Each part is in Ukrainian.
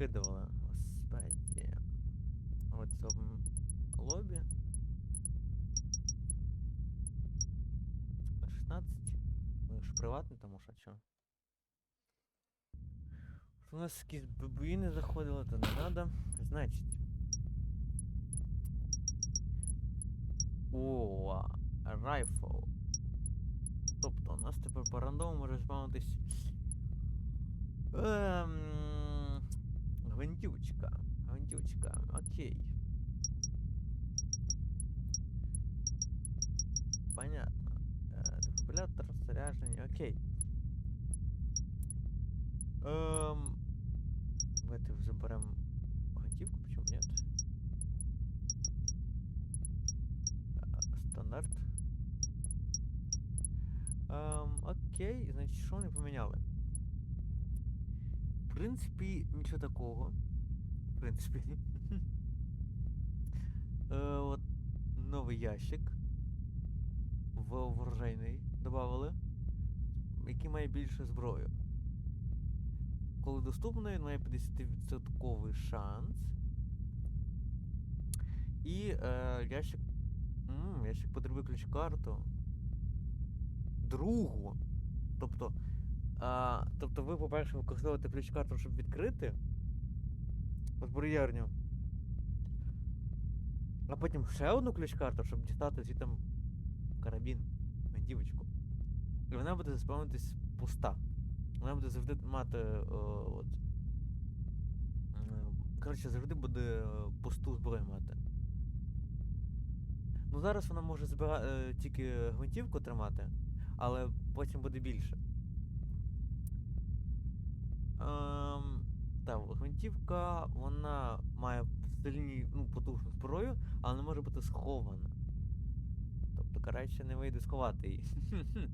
що ж вони повикидували? Господи. В цьому лобі. 16. Ну ж приватний, тому що чо. Що У нас якісь бабуїни заходили, то не надо. Значить. О, райфл. Тобто у нас тепер по рандому може спавнитись. Ем, гвинтівочка. Гвинтівочка. Окей. Понятно. Е, Дефібрилятор, зарядження, окей. Ем, давайте заберем гвинтівку, почему нет? Е, Стандарт. Ем, окей, значить, що вони поміняли? В принципі, нічого такого. Принципі. Е, от новий ящик. В ворожейний додали, який має більше зброю. Коли доступний, він має 50% шанс. І е, ящик. М, ящик потребує ключ-карту. Другу. Тобто. А, тобто ви, по-перше, використовуєте ключ-карту, щоб відкрити зброярню. А потім ще одну ключ-карту, щоб дістати звідти карабін, гвинтівочку. І вона буде заспавнитись пуста. Вона буде завжди мати. О, от. е, Коротше, завжди буде е, пусту зброю мати. Ну зараз вона може збира... е, тільки гвинтівку тримати, але потім буде більше. Ем, так, гвинтівка, вона має сильні, ну, потужну зброю, але не може бути схована. Тобто, краще не вийде сховати її.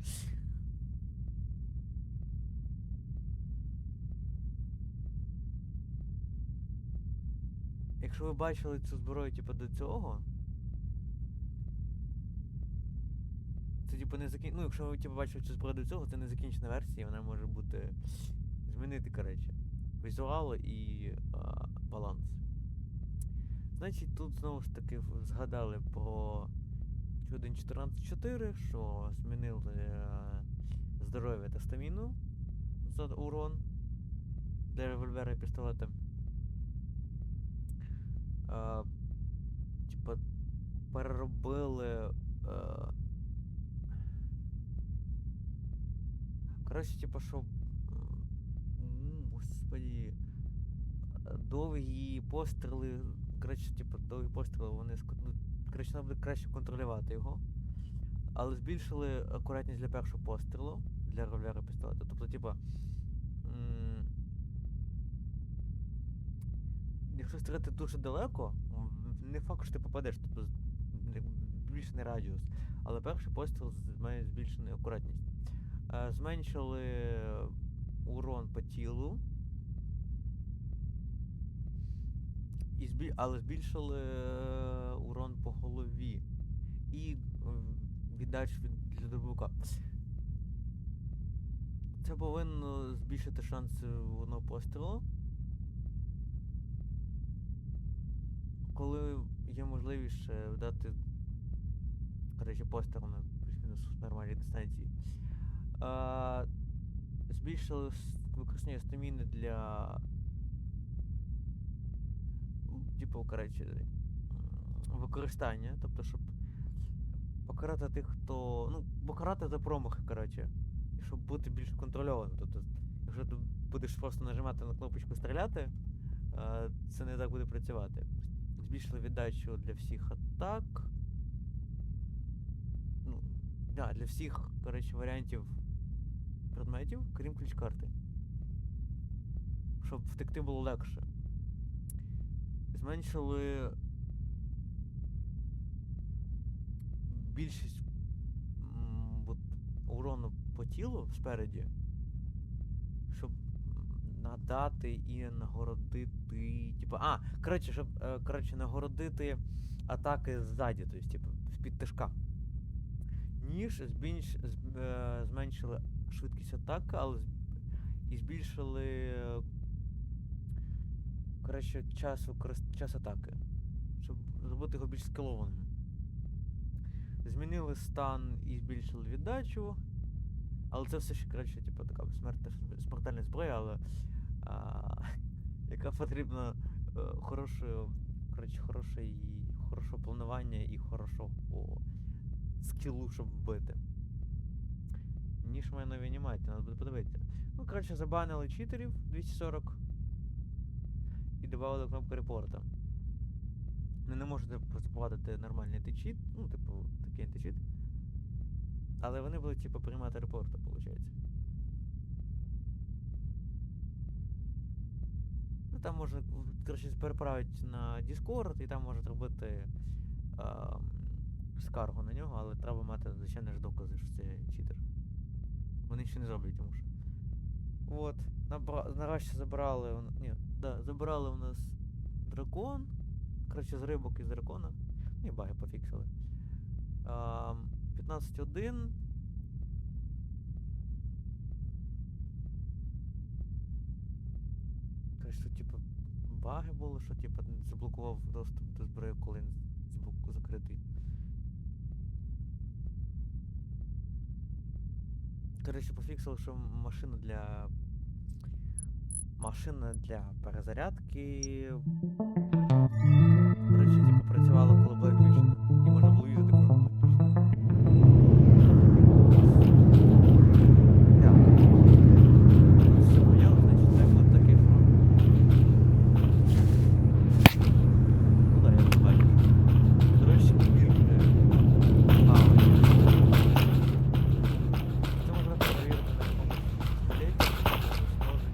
Якщо ви бачили цю зброю, типу, до цього. Це типу не закін... Ну, якщо ви типу, бачили цю зброю до цього, це не закінчена версія, вона може бути. Змінити, коротше. Візуал і а, баланс. Значить, тут знову ж таки згадали про 1.14.4, що змінили е, здоров'я та стаміну за урон для револьвера і пістолета. Е, типа переробили. Е, коротше, типа, що. М, Господи. е, Довгі постріли. Коротше, типу, довгі постріли, вони ну, коротше, нам буде краще контролювати його. Але збільшили акуратність для першого пострілу для револьвера пістолета. Тобто, типа. Якщо стріляти дуже далеко, не факт, що ти попадеш, тобто збільшений радіус. Але перший постріл має збільшену акуратність. Е, Зменшили урон по тілу. І збіль... Але збільшили е, урон по голові. І е, віддач від дробовика. Це повинно збільшити шанси одного пострілу. Коли є можливість ще дати коротше, постріл на плюс-мінус нормальній дистанції. А, збільшили використання стаміни для. Типу, коротше, використання, тобто, щоб покарати тих, хто. Ну, покарати за промахи, коротше. Щоб бути більш контрольованим. Тобто, якщо ти будеш просто нажимати на кнопочку стріляти, це не так буде працювати. Збільшили віддачу для всіх атак. Ну, да, для всіх, коротше, варіантів предметів, крім ключ-карти. Щоб втекти було легше. Зменшили більшість от, урону по тілу спереді, щоб надати і нагородити. Типу, а, коротше, щоб е, коротше, нагородити атаки ззаді, тобто, типу, з-під тишка. Ніж збільш, е, зменшили швидкість атаки, але і збільшили коротше, час, час атаки. Щоб зробити його більш скелованим. Змінили стан і збільшили віддачу. Але це все ще, коротше, типу, така смертна, смертельна зброя, але а, яка потрібна е, коротше, хороше хорошого планування і хорошого скілу, щоб вбити. Ніж має нові анімації, треба буде подивитися. Ну, коротше, забанили читерів 240 і додали кнопку репорта. Ви не можете запровадити нормальний античіт, ну, типу, такий античіт. Але вони будуть, типу, приймати репорти, виходить. Ну, там можна, коротше, переправити на Discord, і там можуть робити ем, скаргу на нього, але треба мати, звичайно ж, докази, що це читер. Вони ще не зроблять тому що. От. Набра... Нарешті забрали. Ні, да, забрали у нас дракон. Коротше, з рибок із дракона. Ну і баги пофіксили. Ам, 15.1. Коротше, тут, типу, баги були, що типу заблокував доступ до зброї, коли він заблок- закритий. Коротше, пофіксили, що машина для. Машина для перезарядки. Коротше, типу, працювала, коли була включена. І можна було юзати, коли була включена. Так. Все поняв, значить, це буде таке, що. Ну да, я не бачу. До речі, бірки. А, ось. Це можна перевірити на якомусь столітті, може,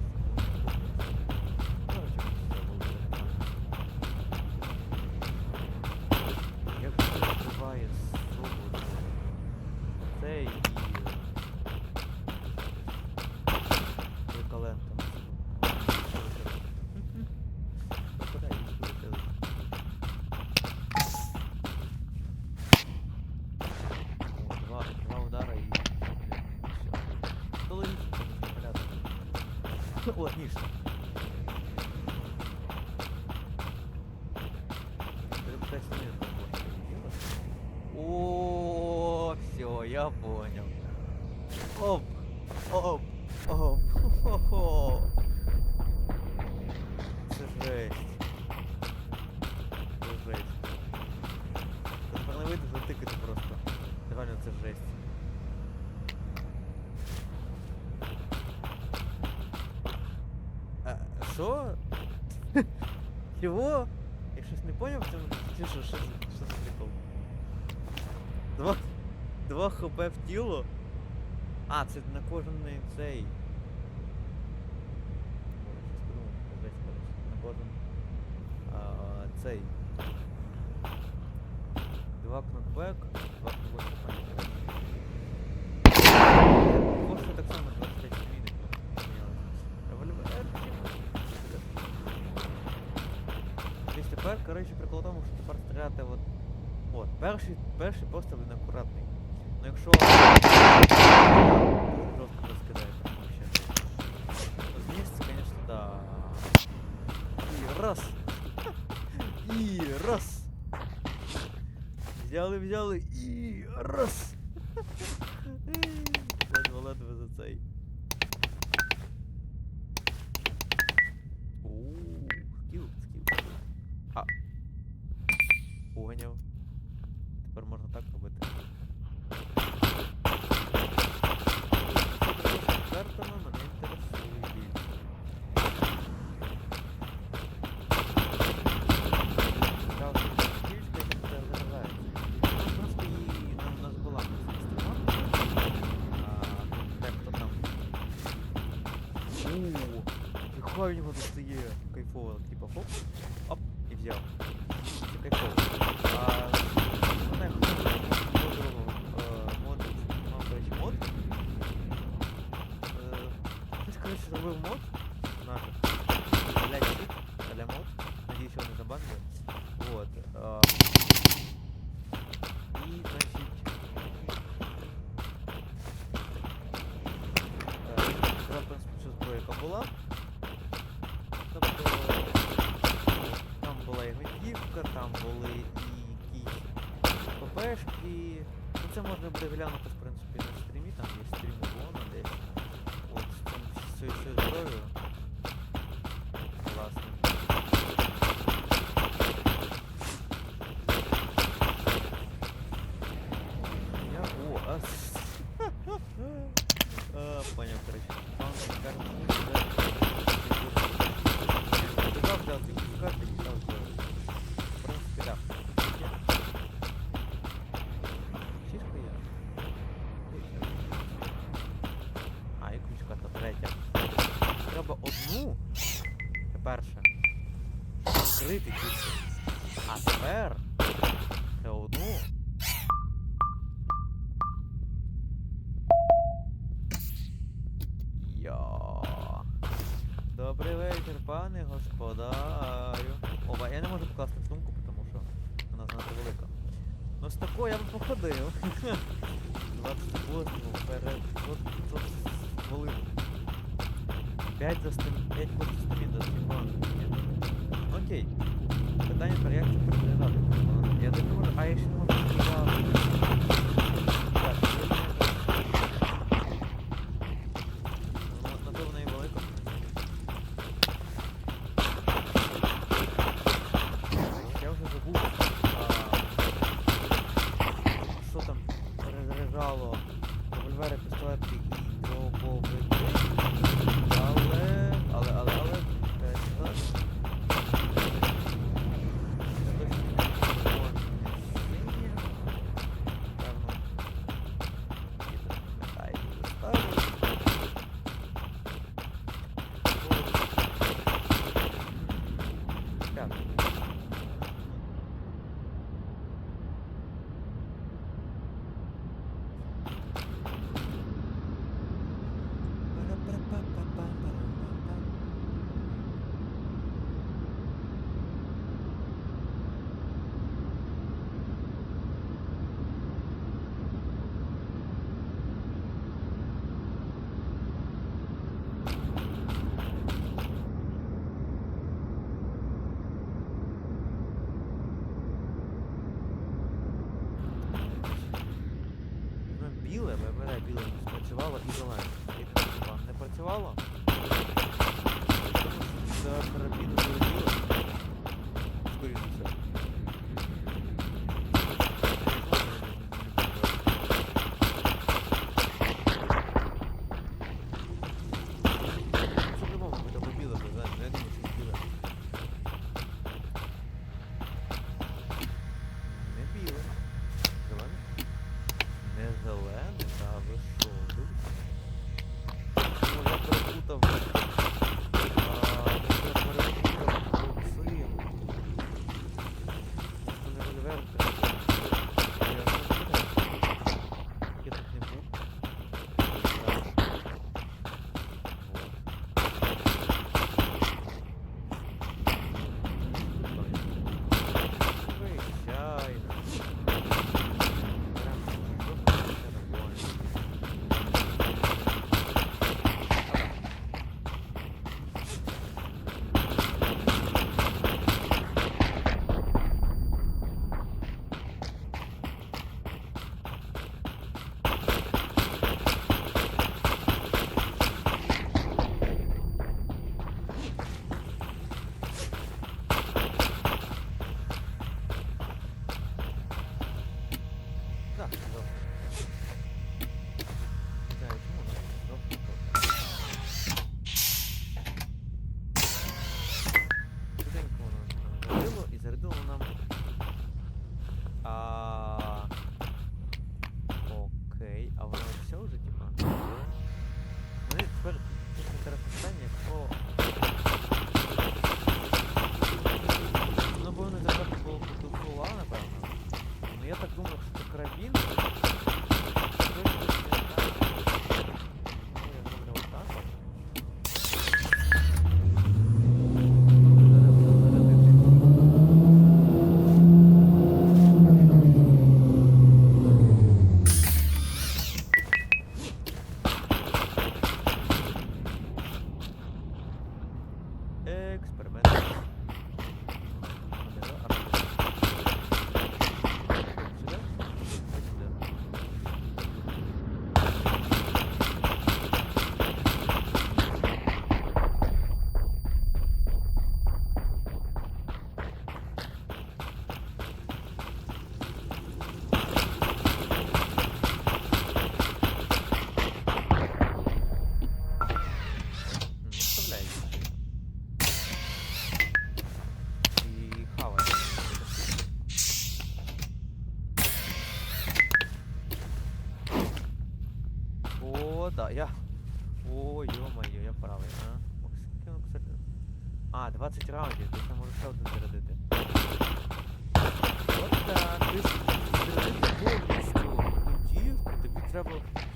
Короче, все буде нормально. Як триває свободу цей і приколентом. Попадай, їх полетели. О, Два, два удара і все. То логічно, це порядок. Логічно. Перепитайся мне, как можно делать. О, все, я понял. Оп, оп, оп, хо-хо. Це жесть. Це жесть. Це тепер не вийде затикати просто. Реально це жесть. А, Що? Чого? Я щось не поняв що, що, за- що за прикол? Два, два хп в тіло? А, це на кожен цей. На кожен. А, цей. тепер, коротше, прикол в тому, що тепер стріляти от. От, перший, перший постріл він акуратний. Ну якщо. Дуже жорстко розкидає, прям вообще. З місця, звісно, да. І раз. І раз. Взяли, взяли і раз. Кайфово, типа хоп, оп, і взяв. там були і якісь ППшки. Ну, це можна буде глянути. По-перше, крити кільце. А тепер ще одну. Йо. Добрий вечір, пане господарю. Оба, я не можу покласти сумку, тому що вона занадто велика. Ну з такою я б походив. 28 перед... хвилин. 5 за 5 курсів стрім за стріман. Окей. Питання про як це переглядати. Я не думаю, а якщо не можу переглядати. треба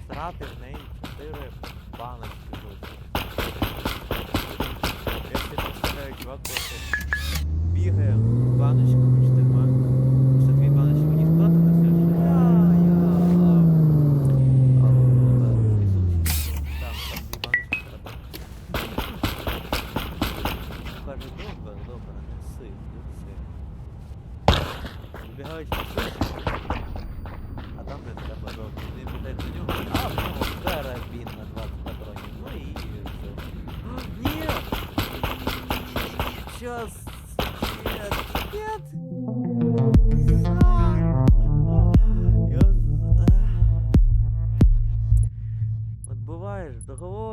зрати в неї 4 баночки тут. Я себе представляю, чувак просто бігає баночками 4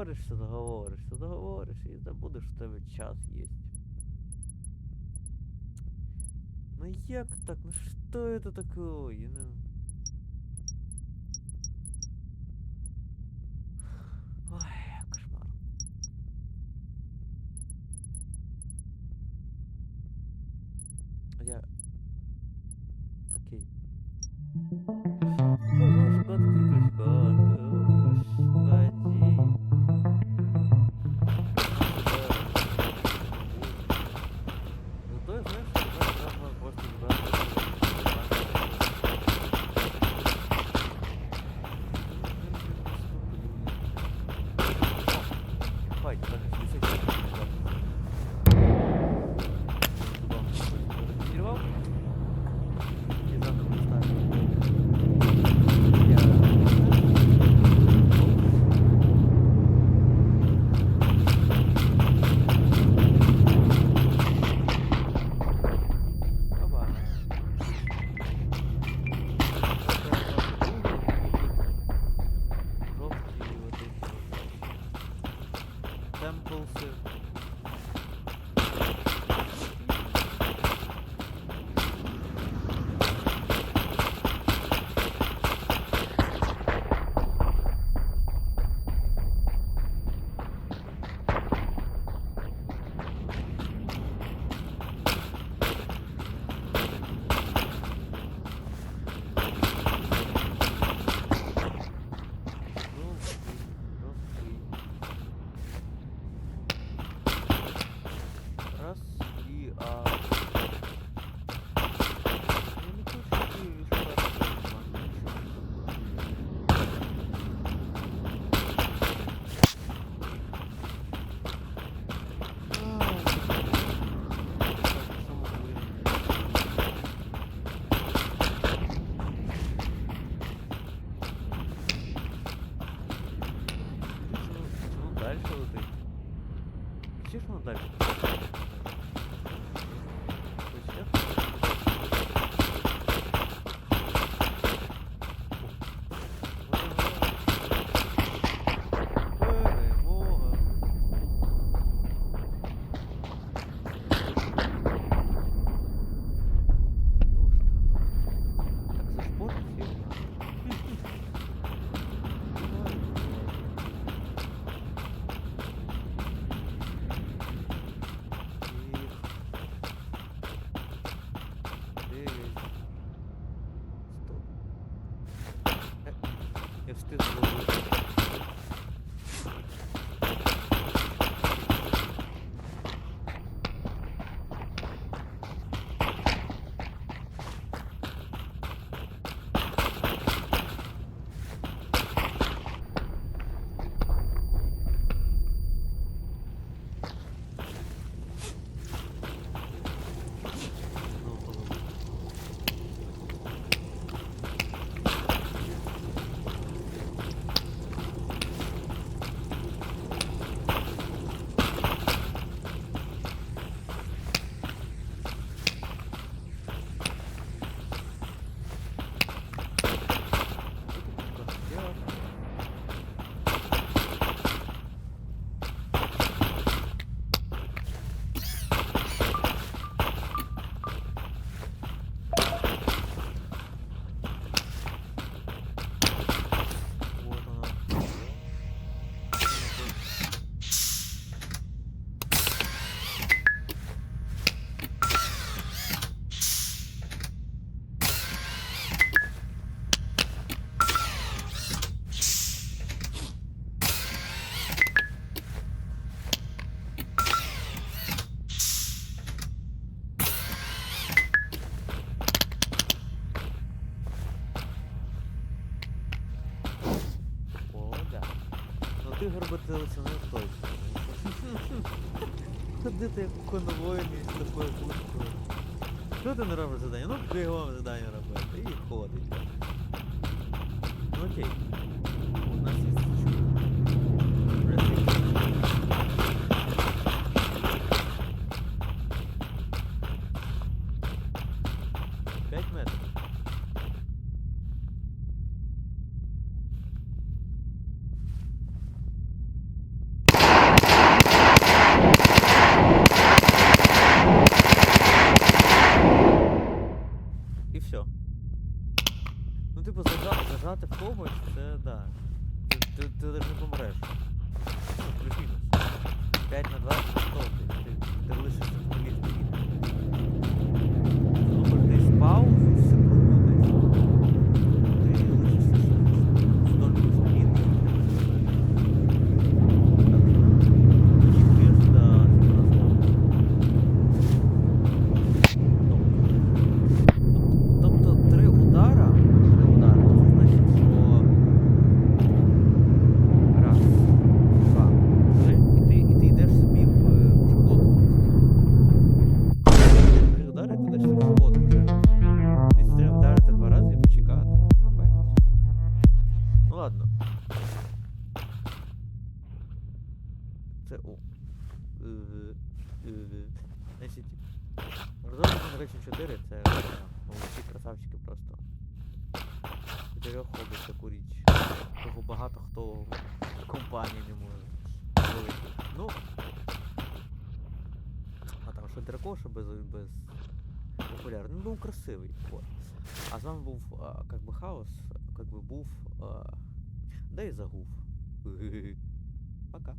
договоришся, договоришся, договоришся і забудеш, в тебе час є. Ну як так? Ну що це такое? Ну... herkes справилися не точно. Ходити як конвойний з такою пушкою. Що ти не робиш задання? Ну бігом задання робити. І ходить. Ну окей. У нас є П'ять метрів. І все. Типу, зажати, зажати в когось, це да. Ти, ти, ти навіть не помреш. Ну, плюс-мінус. 5 на 2 це ти? Ти, ти лишишся в полі стоїти. Зробиш десь хаос, как би був. А, да і загув. Пока.